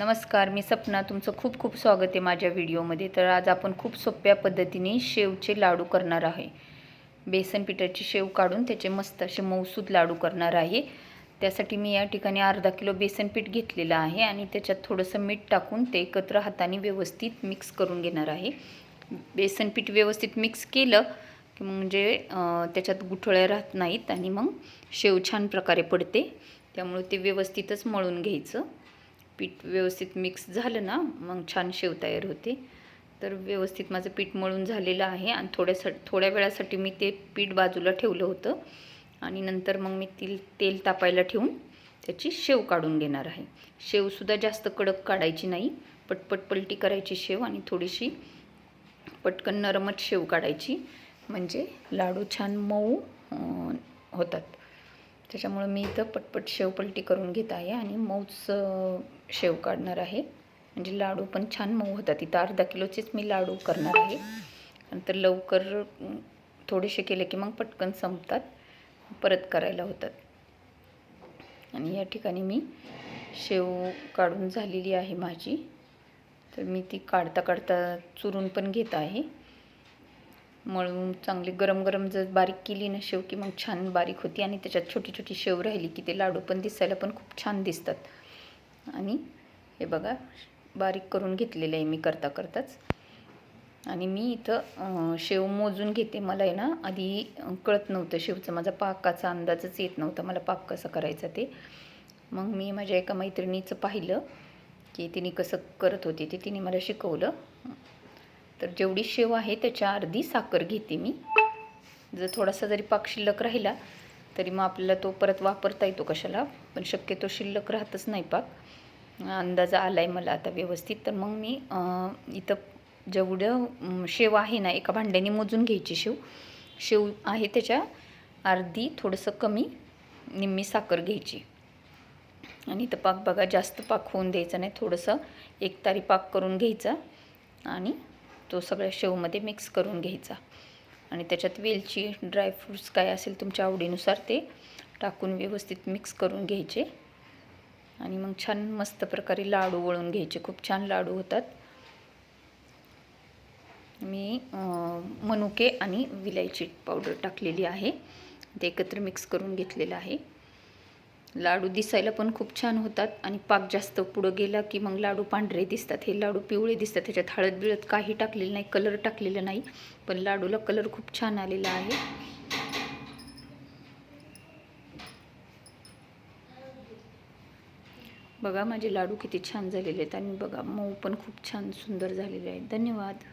नमस्कार मी सपना. तुमचं खूप खूप स्वागत आहे माझ्या व्हिडिओमध्ये. तर आज आपण खूप सोप्या पद्धतीने शेवचे लाडू करणार आहे. बेसन पिठाची शेव काढून त्याचे मस्त असे मऊसूद लाडू करणार आहे. त्यासाठी मी या ठिकाणी अर्धा किलो बेसन पीठ घेतलेलं आहे आणि त्याच्यात थोडंसं मीठ टाकून ते एकत्र हाताने व्यवस्थित मिक्स करून घेणार आहे. बेसन पीठ व्यवस्थित मिक्स केलं की म्हणजे त्याच्यात गुठळ्या राहत नाहीत आणि मग शेव छान प्रकारे पडते. त्यामुळे ते व्यवस्थितच मळून घ्यायचं. पीठ व्यवस्थित मिक्स झालं ना मग छान शेव तयार होते. तर व्यवस्थित माझं पीठ मळून झालेलं आहे आणि थोड्यासा थोड्या वेळासाठी मी ते पीठ बाजूला ठेवलं होतं. आणि नंतर मग मी तेल तेल तापायला ठेवून त्याची शेव काढून घेणार आहे. शेवसुद्धा जास्त कडक काढायची नाही पटपट पलटी करायची शेव आणि थोडीशी पटकन नरमच शेव काढायची. म्हणजे लाडू छान मऊ होतात. त्याच्यामुळं मी इथं पटपट शेवपलटी करून घेत आहे आणि मऊच शेव काढणार आहे. म्हणजे लाडू पण छान मऊ होतात. इथं अर्धा किलोचेच मी लाडू करणार आहे. नंतर लवकर थोडेसे केले की मग पटकन संपतात. परत करायला होतात. आणि या ठिकाणी मी शेव काढून झालेली आहे माझी. तर मी ती काढता काढता चुरून पण घेत आहे. मळून चांगली गरम गरम जर बारीक केली ना शेव की मग छान बारीक होती आणि त्याच्यात छोटी छोटी शेव राहिली की ते लाडू पण दिसायला पण खूप छान दिसतात. आणि हे बघा बारीक करून घेतलेलं आहे मी करता करताच आणि मी इथं शेव मोजून घेते. मला आहे ना आधी कळत नव्हतं शेवचं. माझा पाकाचा अंदाजच येत नव्हता. मला पाक कसा करायचा ते. मग मी माझ्या एका मैत्रिणीचं पाहिलं की तिने कसं करत होती ते तिने मला शिकवलं. तर जेवढी शेव आहे त्याच्या अर्धी साखर घेते मी. जर थोडासा जरी पाक शिल्लक राहिला तरी मग आपल्याला तो परत वापरता येतो कशाला. पण शक्यतो शिल्लक राहतच नाही पाक. अंदाज आला आहे मला आता व्यवस्थित. तर मग मी इथं जेवढं शेव आहे ना एका भांड्याने मोजून घ्यायची शेव. शेव आहे त्याच्या अर्धी थोडंसं कमी निम्मी साखर घ्यायची. आणि इथं पाक बघा जास्त पाक होऊन द्यायचा नाही. थोडंसं एक तारी पाक करून घ्यायचा. आणि तो सगळ्या शेवमध्ये मिक्स करून घ्यायचा. आणि त्याच्यात वेलची ड्रायफ्रूट्स काय असेल तुमच्या आवडीनुसार ते टाकून व्यवस्थित मिक्स करून घ्यायचे. आणि मग छान मस्त प्रकारे लाडू वळून घ्यायचे. खूप छान लाडू होतात. मी मनुके आणि विलायची पावडर टाकलेली आहे. ते एकत्र मिक्स करून घेतलेलं आहे. लाडू दिसायला पण खूप छान होतात आणि पाक जास्त पुढं गेला की मग लाडू पांढरे दिसतात. हे लाडू पिवळे दिसतात. त्याच्यात हळद बिळद काही टाकलेलं नाही कलर टाकलेलं नाही पण लाडूला कलर खूप छान आलेला आहे. बघा माझे लाडू किती छान झालेले आहेत आणि बघा मऊ पण खूप छान सुंदर झालेले आहेत. धन्यवाद.